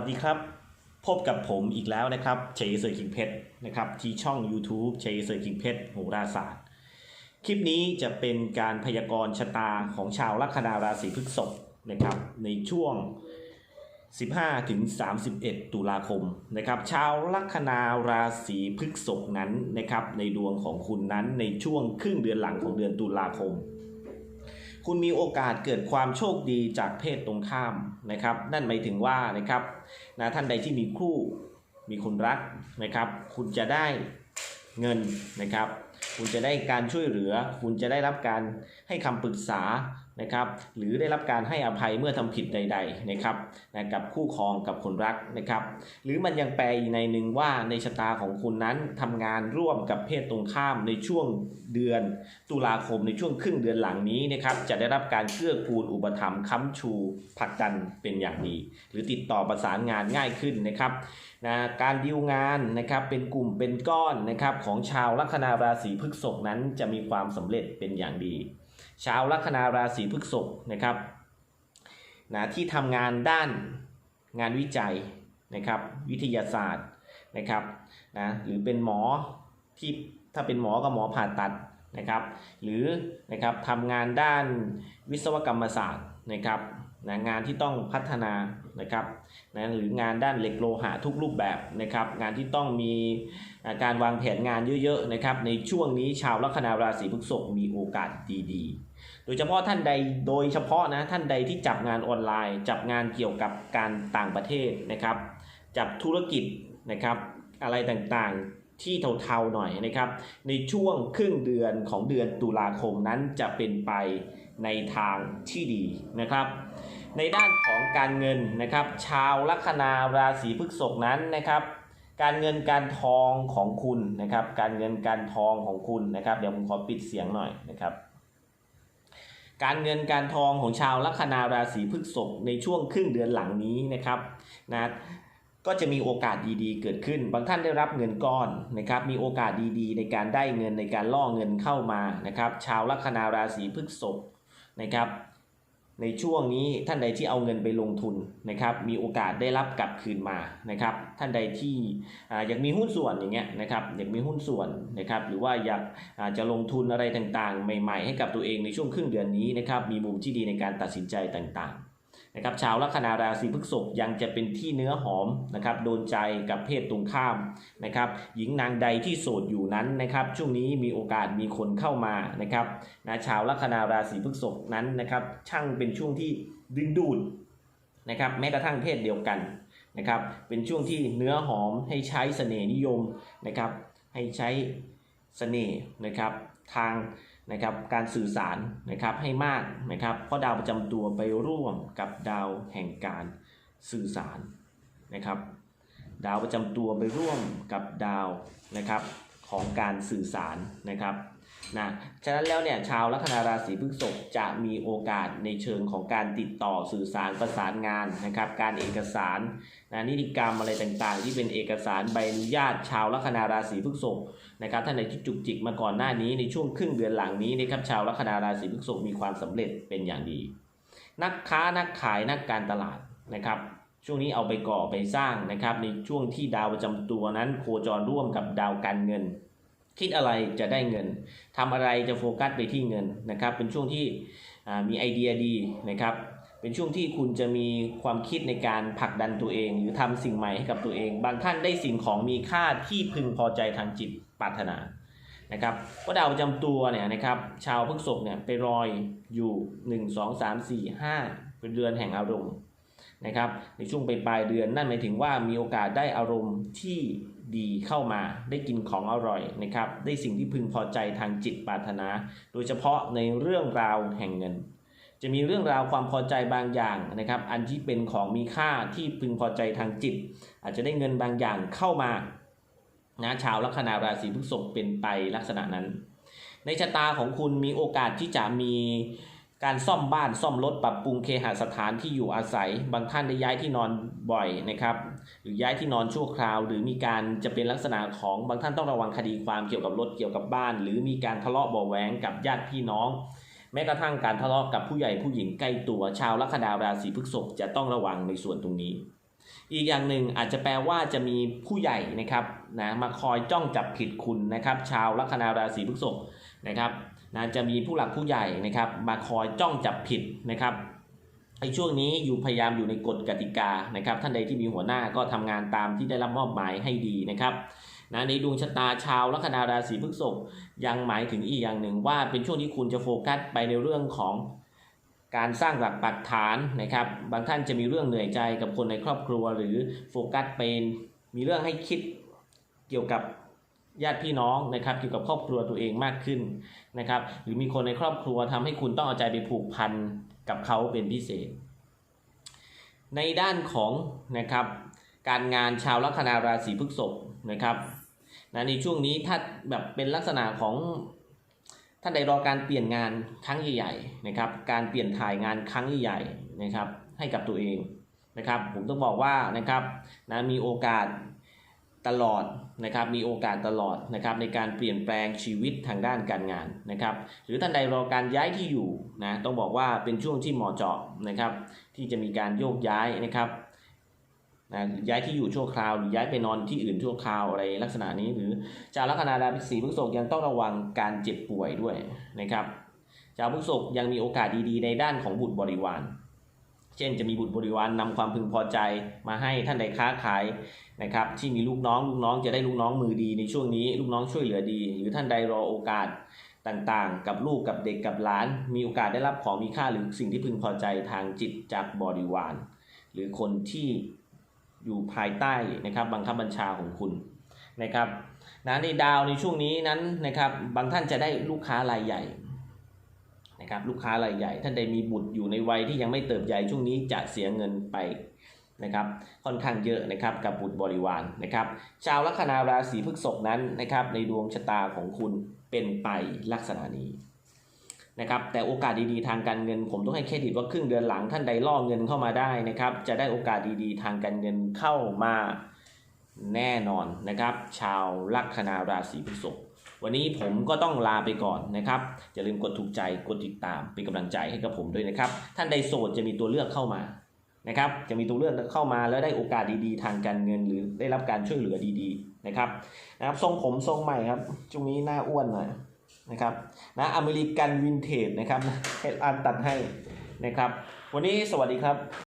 วัสดีครับ พบกับผมอีกแล้วนะครับเชยเซอร์คิงเพชรนะครับที่ช่อง YouTube เชยเซอร์คิงเพชรโหราศาสตร์ คลิปนี้จะเป็นการพยากรณ์ชะตาของชาวลัคนาราศีพฤษภนะครับในช่วง 15ถึง31 ตุลาคมนะครับชาวลัคนาราศีพฤษภนั้นนะครับในดวงของคุณนั้นในช่วงครึ่งเดือนหลังของเดือนตุลาคม คุณมีโอกาสเกิดความโชคดีจากเพศตรงข้ามนะครับ นั่นหมายถึงว่านะครับนะท่านใดที่มีคู่มีคนรักนะครับ คุณจะได้เงินนะครับ คุณจะได้การช่วยเหลือ คุณจะได้รับการให้คำปรึกษา นะครับหรือได้รับการให้อภัยเมื่อทำผิดใดๆนะครับนะกับคู่ครองกับคนรักนะครับ หรือมันยังแปลอีกในหนึ่งว่าในชะตาของคุณนั้นทำงานร่วมกับเพศตรงข้ามในช่วงเดือน ตุลาคมในช่วงครึ่งเดือนหลังนี้นะครับจะได้รับการเกื้อกูลอุปถัมภ์ค้ำชูผลักดันเป็นอย่างดี หรือติดต่อประสานงานง่ายขึ้นนะครับนะการดีลงานนะครับเป็นกลุ่มเป็นก้อนนะครับของชาวลัคนาราศีพฤษภนั้นจะมีความสำเร็จเป็นอย่างดี ชาวลัคนาราศีพฤษภนะครับนะที่ทำงานด้านงานวิจัยนะครับวิทยาศาสตร์นะครับนะหรือเป็นหมอที่ถ้าเป็นหมอก็หมอผ่าตัดนะครับ หรือนะครับทำงานด้านวิศวกรรมศาสตร์นะครับนะงานที่ต้องพัฒนานะครับนะหรืองานด้านเหล็กโลหะทุกรูปแบบนะครับ งานที่ต้องมีการวางแผนงานเยอะๆนะครับ ในช่วงนี้ชาวลัคนาราศีพฤษภมีโอกาสดีๆ โดยเฉพาะท่านใดโดยเฉพาะนะท่านใดที่จับงานออนไลน์ จับงานเกี่ยวกับการต่างประเทศนะครับ จับธุรกิจนะครับ อะไรต่างๆที่เทาๆหน่อยนะครับ ในช่วงครึ่งเดือนของเดือนตุลาคมนั้นจะเป็นไปในทางที่ดีนะครับ ในด้านของการเงินนะครับ ชาวลัคนาราศีพฤษภนั้นนะครับการเงินการทองของคุณนะครับ การเงินการทองของคุณนะครับ เดี๋ยวผมขอปิดเสียงหน่อยนะครับ การเงินการทองของชาวลัคนาราศีพฤษภในช่วงครึ่งเดือนหลังนี้นะครับนะก็จะมีโอกาสดีๆ เกิดขึ้น บางท่านได้รับเงินก้อนนะครับ มีโอกาสดีๆ ในการได้เงินในการล่อเงินเข้ามานะครับ ชาวลัคนาราศีพฤษภนะครับ ในช่วงนี้ท่านใดที่เอาเงินไปลงทุนนะครับ มีโอกาสได้รับกลับคืนมานะครับ ท่านใดที่อยากมีหุ้นส่วนอย่างเงี้ยนะครับ อยากมีหุ้นส่วนนะครับ หรือว่าอยากจะลงทุนอะไรต่างๆ ใหม่ ๆ ให้กับตัวเองในช่วงครึ่งเดือนนี้นะครับ มีมุมที่ดีในการตัดสินใจต่างๆ นะครับชาวลัคนาราศีพฤษภยังจะเป็นที่เนื้อหอมนะครับโดนใจกับเพศตรงข้ามนะครับหญิงนางใดที่โสดอยู่นั้นนะครับช่วงนี้มีโอกาสมีคนเข้ามานะครับนะชาวลัคนาราศีพฤษภนั้นนะครับช่างเป็นช่วงที่ดึงดูดนะครับแม้กระทั่งเพศเดียวกันนะครับเป็นช่วงที่เนื้อหอมให้ใช้เสน่ห์นิยมนะครับให้ใช้เสน่ห์นะครับทาง นะครับการสื่อสารนะครับให้มากนะครับ เพราะดาวประจำตัวไปร่วมกับดาวแห่งการสื่อสารนะครับ ดาวประจำตัวไปร่วมกับดาวนะครับของการสื่อสารนะครับ นะฉะนั้นแล้วเนี่ยชาวลัคนาราศีพฤษภจะมีโอกาสในเชิงของการติดต่อสื่อสารประสานงานนะครับ การเอกสารนะนิติกรรมอะไรต่างๆ ที่เป็นเอกสารใบอนุญาตชาวลัคนาราศีพฤษภนะครับท่านใดที่จุกจิกมาก่อนหน้านี้ในช่วงครึ่งเดือนหลังนี้นะครับชาวลัคนาราศีพฤษภมีความสำเร็จเป็นอย่างดี นักค้านักขายนักการตลาดนะครับช่วงนี้เอาไปก่อไปสร้างนะครับในช่วงที่ดาวประจำตัวนั้นโคจรร่วมกับดาวการเงิน คิดอะไรจะได้เงินทำอะไรจะโฟกัสไปที่เงินนะครับ เป็นช่วงที่มีไอเดียดีนะครับ เป็นช่วงที่คุณจะมีความคิดในการผลักดันตัวเอง หรือทำสิ่งใหม่ให้กับตัวเอง บางท่านได้สิ่งของมีค่าที่พึงพอใจทางจิตปรารถนานะครับเพราะดาวประจำตัวเนี่ยนะครับชาวพฤษภเนี่ยไปรอยอยู่ 1 2 3 4 5 เป็นเรือนแห่งอารมณ์นะครับในช่วงปลายเดือนนั่นหมายถึงว่ามีโอกาสได้อารมณ์ที่ ดีเข้ามาได้กินของอร่อยนะครับ ได้สิ่งที่พึงพอใจทางจิตปรารถนา โดยเฉพาะในเรื่องราวแห่งเงิน จะมีเรื่องราวความพอใจบางอย่างนะครับ อันที่เป็นของมีค่าที่พึงพอใจทางจิต อาจจะได้เงินบางอย่างเข้ามานะชาวลัคนาราศีพฤษภเป็นไปลักษณะนั้น ในชะตาของคุณมีโอกาสที่จะมี การซ่อมบ้านซ่อมรถปรับปรุงเคหสถานที่อยู่อาศัย บางท่านได้ย้ายที่นอนบ่อยนะครับ หรือย้ายที่นอนชั่วคราว หรือมีการจะเป็นลักษณะของบางท่านต้องระวังคดีความเกี่ยวกับรถเกี่ยวกับบ้าน หรือมีการทะเลาะเบาแหวงกับญาติพี่น้อง แม้กระทั่งการทะเลาะกับผู้ใหญ่ผู้หญิงใกล้ตัวชาวลัคนาราศีพฤษภจะต้องระวังในส่วนตรงนี้ อีกอย่างหนึ่งอาจจะแปลว่าจะมีผู้ใหญ่นะครับนะมาคอยจ้องจับผิดคุณนะครับ ชาวลัคนาราศีพฤษภนะครับนะจะมีผู้หลักผู้ใหญ่นะครับมาคอยจ้องจับผิดนะครับในช่วงนี้อยู่พยายามอยู่ในกฎกติกานะครับ ท่านใดที่มีหัวหน้าก็ทำงานตามที่ได้รับมอบหมายให้ดีนะครับนะในดวงชะตาชาวลัคนาราศีพฤษภยังหมายถึงอีกอย่างหนึ่งว่าเป็นช่วงที่คุณจะโฟกัสไปในเรื่องของ การสร้างหลักปักฐานนะครับ บางท่านจะมีเรื่องเหนื่อยใจกับคนในครอบครัวหรือโฟกัสเป็นมีเรื่องให้คิดเกี่ยวกับญาติพี่น้องนะครับเกี่ยวกับครอบครัวตัวเองมากขึ้นนะครับ หรือมีคนในครอบครัวทำให้คุณต้องเอาใจไปผูกพันกับเขาเป็นพิเศษ ในด้านของนะครับการงานชาวลัคนาราศีพฤษภนะครับนะในช่วงนี้ถ้าแบบเป็นลักษณะของ ท่านใดรอการเปลี่ยนงานครั้งใหญ่ๆนะครับ การเปลี่ยนถ่ายงานครั้งใหญ่ๆนะครับ ให้กับตัวเองนะครับ ผมต้องบอกว่านะครับนะมีโอกาสตลอดนะครับ มีโอกาสตลอดนะครับ ในการเปลี่ยนแปลงชีวิตทางด้านการงานนะครับ หรือท่านใดรอการย้ายที่อยู่นะต้องบอกว่าเป็นช่วงที่เหมาะเจาะนะครับ ที่จะมีการโยกย้ายนะครับ นะย้ายที่อยู่ชั่วคราวหรือย้ายไปนอนที่อื่นชั่วคราวอะไรลักษณะนี้ หรือชาวลัคนาราศีพฤษภยังต้องระวังการเจ็บป่วยด้วยนะครับชาวพฤษภยังมีโอกาสดีๆ ในด้านของบุตรบริวาร เช่นจะมีบุตรบริวารนำความพึงพอใจมาให้ท่านใดค้าขายนะครับที่มีลูกน้องลูกน้องจะได้ลูกน้องมือดีในช่วงนี้ ลูกน้องช่วยเหลือดี หรือท่านใดรอโอกาสต่างๆ กับลูกกับเด็กกับหลาน มีโอกาสได้รับของมีค่าหรือสิ่งที่พึงพอใจทางจิตจากบริวาร หรือคนที่ อยู่ภายใต้นะครับบังคับบัญชาของคุณนะครับนะในดาวในช่วงนี้นั้นนะครับบางท่านจะได้ลูกค้ารายใหญ่นะครับลูกค้ารายใหญ่ท่านใดมีบุตรอยู่ในวัยที่ยังไม่เติบใหญ่ช่วงนี้จะเสียเงินไปนะครับค่อนข้างเยอะนะครับกับบุตรบริวารนะครับชาวลัคนาราศีพฤษภนั้นนะครับในดวงชะตาของคุณเป็นไปลักษณะนี้ นะครับแต่โอกาสดีๆทางการเงิน ผมต้องให้เครดิตว่าครึ่งเดือนหลังท่านใดล่อเงินเข้ามาได้นะครับ จะได้โอกาสดีๆ ทางการเงินเข้ามาแน่นอนนะครับ ชาวลัคนาราศีพฤษภวันนี้ผมก็ต้องลาไปก่อนนะครับ อย่าลืมกดถูกใจกดติดตามเป็นกำลังใจให้กับผมด้วยนะครับ ท่านใดโสดจะมีตัวเลือกเข้ามานะครับ จะมีตัวเลือกเข้ามาแล้วได้โอกาสดีๆ ทางการเงินหรือได้รับการช่วยเหลือดีๆนะครับนะครับทรงผมทรงใหม่ครับช่วงนี้หน้าอ้วนหน่อย นะครับนะอเมริกันวินเทจนะครับเฮดอันตัดให้นะครับ วันนี้สวัสดีครับ